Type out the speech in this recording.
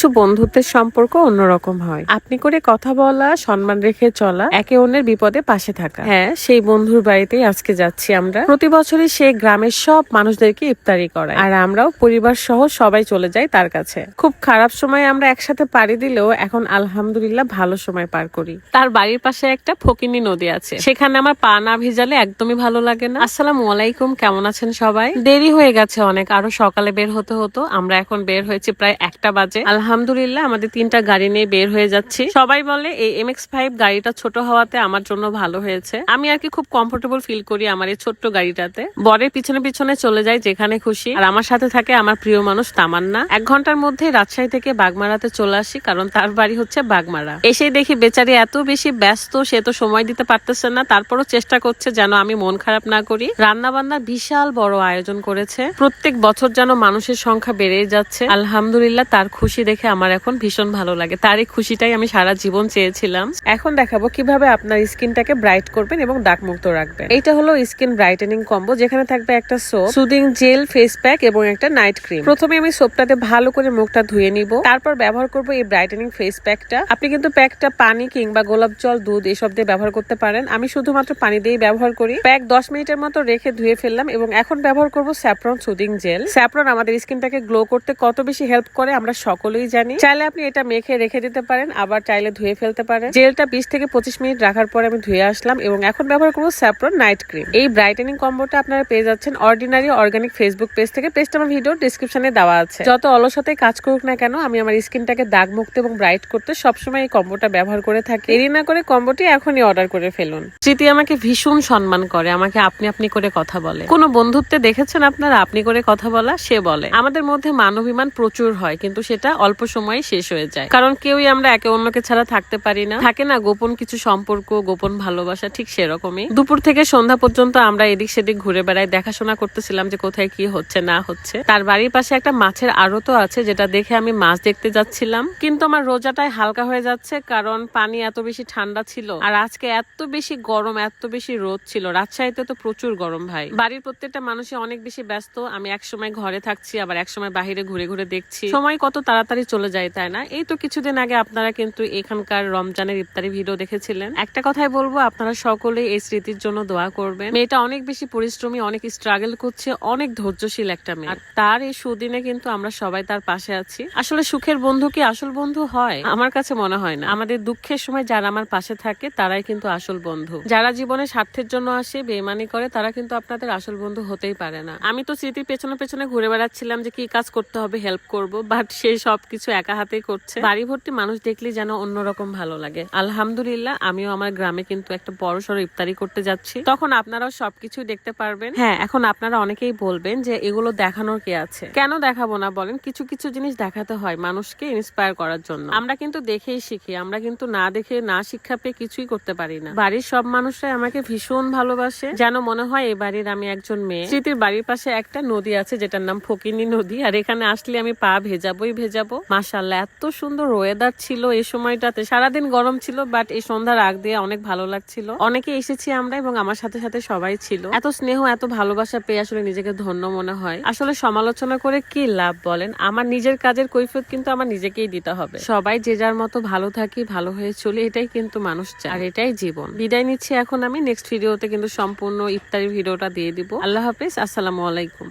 কিছু বন্ধুত্বের সম্পর্ক অন্যরকম হয়। আপনি করে কথা বলা, সম্মান রেখে চলা, একে অন্যের বিপদে পাশে থাকা। হ্যাঁ সেই বন্ধুর বাড়িতেই আজকে যাচ্ছি আমরা। প্রতি বছরই সে গ্রামের সব মানুষদেরকে ইফতারি করায় আর আমরাও পরিবার সহ সবাই চলে যাই তার কাছে। খুব খারাপ সময় আমরা একসাথে পাড়ি দিলেও এখন আলহামদুলিল্লাহ ভালো সময় পার করি। তার বাড়ির পাশে একটা ফকিনি নদী আছে। সেখানে আমার পা না ভিজালে একদমই ভালো লাগে না। আসসালামু আলাইকুম, কেমন আছেন সবাই? দেরি হয়ে গেছে অনেক। আরও সকালে বের হতে হতো। আমরা এখন বের হয়েছি প্রায় একটা বাজে। আলহামদুলিল্লাহ, আমাদের তিনটা গাড়ি নিয়ে বের হয়ে যাচ্ছি। সবাই বলে, এই এম এক্স ফাইভ গাড়িটা ছোট হওয়াতে আমার জন্য ভালো হয়েছে। আমি আর কি খুব কমফোর্টেবল ফিল করি আমার এই ছোট্ট গাড়িটাতে। বরের পিছনে পিছনে চলে যাই যেখানে খুশি। আর আমার সাথে থাকে আমার প্রিয় মানুষ তামান্না। এক ঘণ্টার মধ্যে রাজশাহী থেকে বাগমারাতে চলে আসি, কারণ তার বাড়ি হচ্ছে বাগমারা। এসেই দেখি বেচারি এত বেশি ব্যস্ত, সে তো সময় দিতে পারতেছে না। তারপরও চেষ্টা করছে যেন আমি মন খারাপ না করি। রান্না বান্নার বিশাল বড় আয়োজন করেছে। প্রত্যেক বছর যেন মানুষের সংখ্যা বেড়েই যাচ্ছে। আলহামদুলিল্লাহ, তার খুশি দেখে আমার এখন ভীষণ ভালো লাগে। তার এই খুশিটাই আমি সারা জীবন চেয়েছিলাম। এখন দেখাবো কীভাবে আপনার স্কিনটাকে ব্রাইট করবেন এবং দাগ মুক্ত রাখবেন। এটা হলো স্কিন ব্রাইটেনিং কম্বো, যেখানে থাকবে একটা soap soothing gel face pack এবং একটা নাইট ক্রিম প্রথমে আমি সোপটাতে ভালো করে মুখটা ধুয়ে নিব। তারপর ব্যবহার করব এই ব্রাইটেনিং ফেস প্যাকটা আপনি কিন্তু প্যাকটা পানি কিংবা গোলাপ জল, দুধ এসব দিয়ে ব্যবহার করতে পারেন। আমি শুধুমাত্র পানি দিয়েই ব্যবহার করি। প্যাক দশ মিনিটের মতো রেখে ধুয়ে ফেললাম এবং এখন ব্যবহার করব স্যাফরন সুদিং জেল স্যাফরন আমাদের স্কিনটাকে গ্লো করতে কত বেশি হেল্প করে আমরা সকলেই জানি। চাইলে আপনি এটা মেখে রেখে দিতে পারেন, আবার চাইলে ধুয়ে ফেলতে পারেন। জেলটা বিশ থেকে পঁচিশ মিনিট রাখার পর আমি ধুয়ে আসলাম এবং এখন ব্যবহার করব স্যাফরন নাইট ক্রিম। এই ব্রাইটেনিং কম্বোটা আপনারা পেয়ে যাচ্ছেন অর্ডিনারি অর্গানিক ফেসবুক পেজ থেকে। পেজটা আমার ভিডিও ডিসক্রিপশনে দেওয়া আছে। যত অলসতায় কাজ করুক না কেন, আমি আমার স্কিনটাকে দাগ মুক্ত এবং ব্রাইট করতে সবসময় এই কম্বোটা ব্যবহার করে থাকি। দেরি না করে কম্বোটি এখনই অর্ডার করে ফেলুন। স্মৃতি আমাকে ভীষণ সম্মান করে, আমাকে আপনি আপনি করে কথা বলে। কোনো বন্ধুত্বে দেখেছেন আপনারা আপনি করে কথা বলা? সে বলে। আমাদের মধ্যে মানবিমান প্রচুর হয়, কিন্তু সেটা অল্প সময়ে শেষ হয়ে যায়। কারণ কেউই আমরা একে অন্যকে ছাড়া থাকতে পারি না। থাকে না, গোপন কিছু সম্পর্ক, গোপন ভালোবাসা ঠিক সেরকমই। দুপুর থেকে সন্ধ্যা পর্যন্ত আমরা এদিক সেদিক ঘুরে বেড়াই, দেখাশোনা করতেছিলাম যে কোথায় কি হচ্ছে, না হচ্ছে। তার বাড়ির পাশে একটা মাছের আড়তও আছে, যেটা দেখে আমি মাছ দেখতে যাচ্ছিলাম। কিন্তু আমার রোজাটাই হালকা হয়ে যাচ্ছে, কারণ পানি এত বেশি ঠান্ডা ছিল। আর আজকে এত বেশি গরম, এত বেশি রোদ ছিল। রাজশাহীতে তো প্রচুর গরম ভাই। বাড়ির প্রত্যেকটা মানুষই অনেক বেশি ব্যস্ত। আমি এক সময় ঘরে থাকছি, আবার এক সময় বাহিরে ঘুরে ঘুরে দেখছি। সময় কত তাড়াতাড়ি চলে যায়, তাই না? এই তো কিছুদিন আগে আপনারা কিন্তু এখানকার রমজানের ইফতারি ভিডিও দেখেছিলেন। একটা কথাই বলব, আপনারা সকলেই এই স্মৃতির জন্য দোয়া করবেন। মেয়েটা অনেক বেশি পরিশ্রমী, অনেক স্ট্রাগল করছে, অনেক ধৈর্যশীল একটা মেয়ে। আর তার এই সুদিনে কিন্তু আমরা সবাই তার পাশে আছি। আসলে সুখের বন্ধু কি আসল বন্ধু হয়? আমার কাছে মনে হয় না। আমাদের দুঃখের সময় যারা আমার পাশে থাকে, তারাই কিন্তু আসল বন্ধু। যারা জীবনে স্বার্থের জন্য আসে বেমানি করে, তারা কিন্তু আপনাদের আসল বন্ধু হতেই পারে না। আমি তো স্মৃতির পেছনে পেছনে ঘুরে বেড়াচ্ছিলাম যে কি কাজ করতে হবে হেল্প করব বাট সে সবকিছু একা হাতেই করছে। বাড়ি ভর্তি মানুষ দেখলে যেন অন্যরকম ভালো লাগে। আলহামদুলিল্লাহ, আমিও আমার গ্রামে কিন্তু একটা বড় সড়ো ইফতারি করতে যাচ্ছি। তখন আপনারাও সবকিছু দেখতে পারবেন। হ্যাঁ এখন আপনারা অনেকেই বলবেন যে এগুলো দেখানোর কে আছে? কেন দেখাবো না বলেন? কিছু কিছু জিনিস দেখাতে হয় মানুষকে ইন্সপায়ার করার জন্য। আমরা কিন্তু দেখেই শিখি, আমরা কিন্তু না দেখে, না শিক্ষা পেয়ে কিছুই করতে পারি না। বাড়ির সব মানুষরাই আমাকে ভীষণ ভালোবাসে। যেন মনে হয় এই বাড়ির আমি একজন মেয়ে। স্মৃতির বাড়ির পাশে একটা নদী আছে, যেটার নাম ফকিনী নদী। আর এখানে আসলে আমি পা ভেজাবোই ভেজাবো। মাসাল্লাহ এত সুন্দর ওয়েদার ছিল এই সময়টাতে। সারাদিন গরম ছিল বাট এই সন্ধ্যার আগ দিয়ে অনেক ভালো লাগছিল। অনেকে এসেছি আমরা এবং আমার সাথে সাথে সবাই ছিল। এত স্নেহ, এত ভালোবাসা পেয়ে আসলে নিজেকে ধন্য মনে হয়। আসলে সমালোচনা করে কি লাভ বলেন? আমার নিজের কাজের কৈফিয়ত কিন্তু আমার নিজেকেই দিতে হবে। সবাই যে যার মতো ভালো থাকি, ভালো হয়ে চলি, এটাই কিন্তু মানুষ চায়। আর এটাই জীবন। বিদায় নিচ্ছি এখন আমি। নেক্সট ভিডিওতে কিন্তু সম্পূর্ণ ইফতারি ভিডিওটা দিয়ে দিব। আল্লাহ হাফিজ, আসসালামু আলাইকুম।